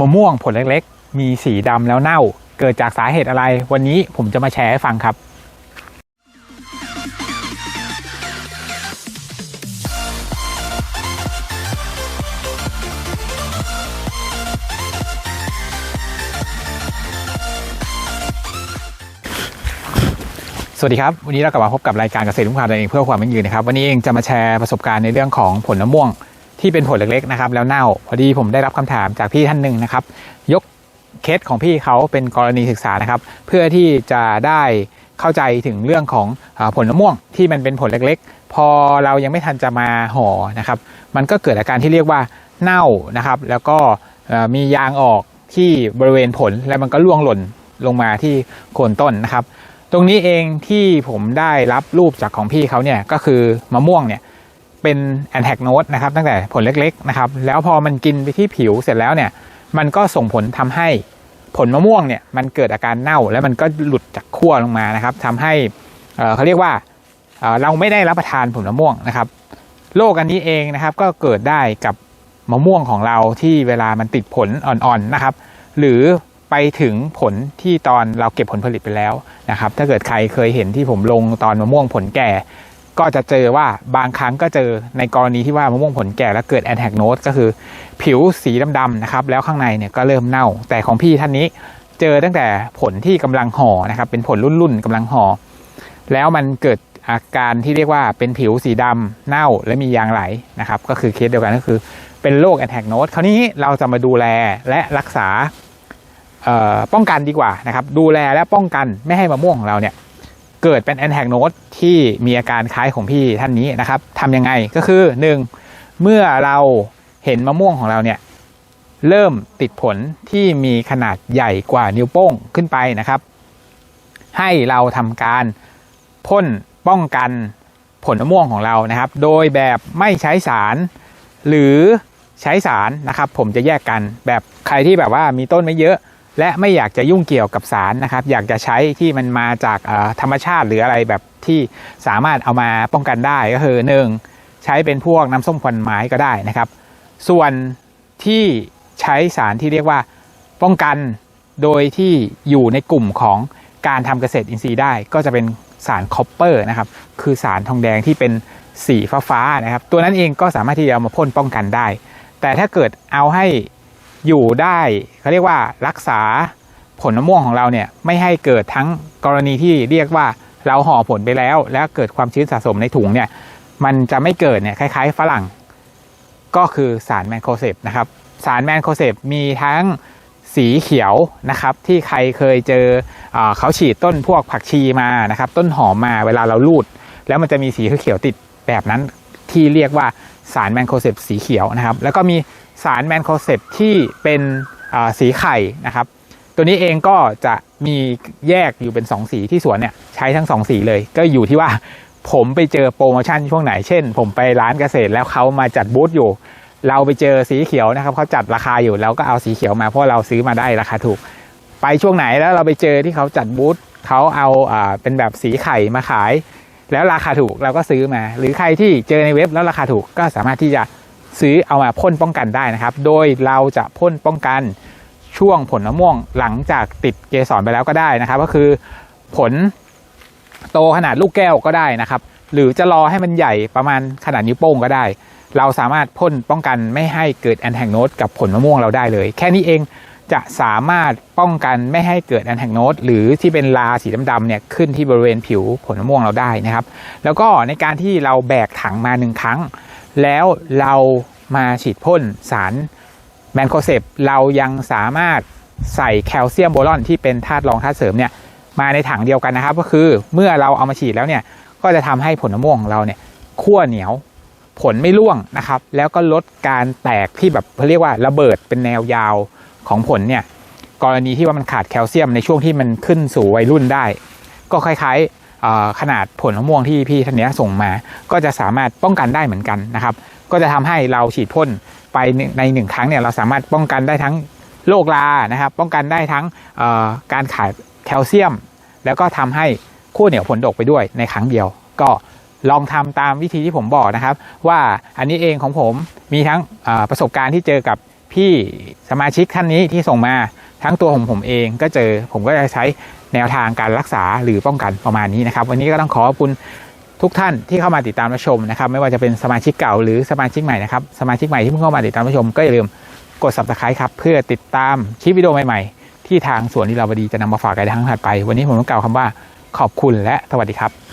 มะม่วงผลเล็กๆ มีสีดำแล้วเน่า เกิดจากสาเหตุอะไร วันนี้ผมจะมาแชร์ให้ฟังครับสวัสดีครับ วันนี้เรากลับมาพบกับรายการเกษตรรุ่งเรืองตัวเองเพื่อความยั่งยืนนะครับ วันนี้เองจะมาแชร์ประสบการณ์ในเรื่องของผลมะม่วง ที่เป็นผลเล็กๆนะครับ แล้วเน่าพอดีผมได้รับคำถามจากพี่ท่านหนึ่งนะครับ ยกเคสของพี่เขาเป็นกรณีศึกษานะครับ เพื่อที่จะได้เข้าใจถึงเรื่องของผลมะม่วงที่มันเป็นผลเล็กๆ พอเรายังไม่ทันจะมาห่อนะครับ มันก็เกิดอาการที่เรียกว่าเน่านะครับ แล้วก็มียางออกที่บริเวณผลแล้วมันก็ร่วงหล่นลงมาที่โคนต้นนะครับ ตรงนี้เองที่ผมได้รับรูปจากของพี่เขาเนี่ยก็คือมะม่วงเนี่ย เป็นแอนแทกโนดนะครับตั้งแต่ผลเล็กๆนะครับแล้วพอมันกินไปที่ผิวเสร็จแล้วเนี่ยมันก็ส่งผลทำให้ผลมะม่วงเนี่ยมันเกิดอาการเน่าแล้วมันก็หลุดจากขั้วลงมานะครับทำให้เขาเรียกว่าเเราไม่ได้รับประทานผลมะม่วงนะครับโรคอันนี้เองนะครับก็เกิดได้กับมะม่วงของเราที่เวลามันติดผลอ่อนๆนะครับ หรือไปถึงผลที่ตอนเราเก็บผลผลิตไปแล้วนะครับ ถ้าเกิดใครเคยเห็นที่ผมลงตอนมะม่วงผลแก่ ก็จะเจอว่าบางครั้งก็เจอในกรณีที่ว่ามะม่วงผลแก่แล้วเกิดแอนแทกโนสก็คือผิวสีดำๆนะครับแล้วข้างในเนี่ยก็เริ่มเน่า แต่ของพี่ท่านนี้เจอตั้งแต่ผลที่กำลังห่อนะครับเป็นผลรุ่นๆกำลังห่อแล้วมันเกิดอาการที่เรียกว่าเป็นผิวสีดำเน่าและมียางไหลนะครับก็คือเคสเดียวกันก็คือเป็นโรคแอนแทกโนสคราวนี้เราจะมาดูแลและรักษาป้องกันดีกว่านะครับดูแลและป้องกันไม่ให้มะม่วงของเราเนี่ย เกิดเป็นแอนแทกโน e ที่มีอาการคล้ายของพี่ท่านนี้นะครับทำยังไงก็คือ 1. เมื่อเราเห็นมะม่วงของเราเนี่ยเริ่มติดผลที่มีขนาดใหญ่กว่านิ้วโป้งขึ้นไปนะครับ ให้เราทำการพ่นป้องกันผลมะม่วงของเรานะครับ โดยแบบไม่ใช้สาร หรือใช้สารนะครับ ผมจะแยกกันแบบใครที่แบบว่ามีต้นไม่เยอะ และไม่อยากจะยุ่งเกี่ยวกับสารนะครับ อยากจะใช้ที่มันมาจากธรรมชาติหรืออะไรแบบที่สามารถเอามาป้องกันได้ก็คือหนึ่งใช้เป็นพวกน้ำส้มควันไม้ก็ได้นะครับ ส่วนที่ใช้สารที่เรียกว่าป้องกันโดยที่อยู่ในกลุ่มของการทำเกษตรอินทรีย์ได้ ก็จะเป็นสารคอปเปอร์นะครับคือสารทองแดงที่เป็นสีฟ้าๆนะครับ ตัวนั้นเองก็สามารถที่จะเอามาพ่นป้องกันได้ แต่ถ้าเกิดเอาให้อยู่ได้ เขาเรียกว่ารักษาผลมะม่วงของเราเนี่ยไม่ให้เกิดทั้งกรณีที่เรียกว่าเราห่อผลไปแล้ว แล้วเกิดความชื้นสะสมในถุงเนี่ยมันจะไม่เกิดเนี่ยคล้ายๆ ฝรั่ง ก็คือสารแมนโคเซปนะครับสารแมนโคเซปมีทั้งสีเขียวนะครับที่ใครเคยเจอเอเขาฉีดต้นพวกผักชีมานะครับต้นหอมมาเวลาเราลูด แล้วมันจะมีสีเขียวติดแบบนั้นที่เรียกว่าสารแมนโคเซปสีเขียวนะครับแล้วก็มีสารแมนโคเซปที่เป็น สีไข่นะครับ ตัวนี้เองก็จะมีแยกอยู่เป็น 2 สีที่สวนเนี่ยใช้ทั้ง 2 สีเลย ก็อยู่ที่ว่าผมไปเจอโปรโมชั่นช่วงไหน เช่น ผมไปร้านเกษตรแล้วเขามาจัดบูธอยู่ เราไปเจอสีเขียวนะครับเขาจัดราคาอยู่เราก็เอาสีเขียวมาเพราะเราซื้อมาได้ราคาถูก ไปช่วงไหนแล้วเราไปเจอที่เขาจัดบูธเขาเอาอ่าเป็นแบบสีไข่มาขาย แล้วราคาถูกเราก็ซื้อมา หรือใครที่เจอในเว็บแล้วราคาถูกก็สามารถที่จะซื้อเอามาพ่นป้องกันได้นะครับ โดยเราจะพ่นป้องกัน ช่วงผลมะม่วงหลังจากติดเกสรไปแล้วก็ได้นะครับ ก็คือผลโตขนาดลูกแก้วก็ได้นะครับ หรือจะรอให้มันใหญ่ประมาณขนาดนิ้วโป้งก็ได้ เราสามารถพ่นป้องกันไม่ให้เกิดแอนแทกโน e กับผลมะม่วงเราได้เลย แค่นี้เองจะสามารถป้องกันไม่ให้เกิดแอนแทกโน e หรือที่เป็นลาสีดำๆเนี่ยขึ้นที่บริเวณผิวผลมะม่วงเราได้นะครับ แล้วก็ในการที่เราแบกถังมาหนึ่งครั้ง แล้วเรามาฉีดพ่นสาร แมนโคเซปเรายังสามารถใส่แคลเซียมโบรอนที่เป็นธาตุรองธาตุเสริมเนี่ยมาในถังเดียวกันนะครับ ก็คือเมื่อเราเอามาฉีดแล้วเนี่ยก็จะทำให้ผลมะม่วงของเราเนี่ยขั้วเหนียวผลไม่ร่วงนะครับ แล้วก็ลดการแตกที่แบบเขาเรียกว่าระเบิดเป็นแนวยาวของผลเนี่ยกรณีที่ว่ามันขาดแคลเซียมในช่วงที่มันขึ้นสู่วัยรุ่นได้ ก็คล้ายๆขนาดผลมะม่วงที่พี่ท่านนี้ส่งมา ก็จะสามารถป้องกันได้เหมือนกันนะครับ ก็จะทำให้เราฉีดพ่นไปในหนึ่งครั้งเนี่ยเราสามารถป้องกันได้ทั้งโรครานะครับ ป้องกันได้ทั้งการขาดแคลเซียม แล้วก็ทำให้ขั้วเหนียวผลดกไปด้วยในครั้งเดียว ก็ลองทำตามวิธีที่ผมบอกนะครับ ว่าอันนี้เองของผมมีทั้งประสบการณ์ที่เจอกับพี่สมาชิกท่านนี้ที่ส่งมาทั้งตัวของผมเองก็เจอผมก็จะใช้แนวทางการรักษาหรือป้องกันประมาณนี้นะครับ วันนี้ก็ต้องขอขอบคุณ ทุกท่านที่เข้ามาติดตามรับชมนะครับไม่ว่าจะเป็นสมาชิกเก่าหรือสมาชิกใหม่นะครับสมาชิกใหม่ที่เพิ่งเข้ามาติดตามรับชม ก็อย่าลืมกด subscribe ครับเพื่อติดตามคลิปวิดีโอใหม่ๆ ที่ทางสวนนิราวดีจะนำมาฝากกันในครั้งถัดไป วันนี้ผมต้องกล่าวคำว่าขอบคุณและสวัสดีครับ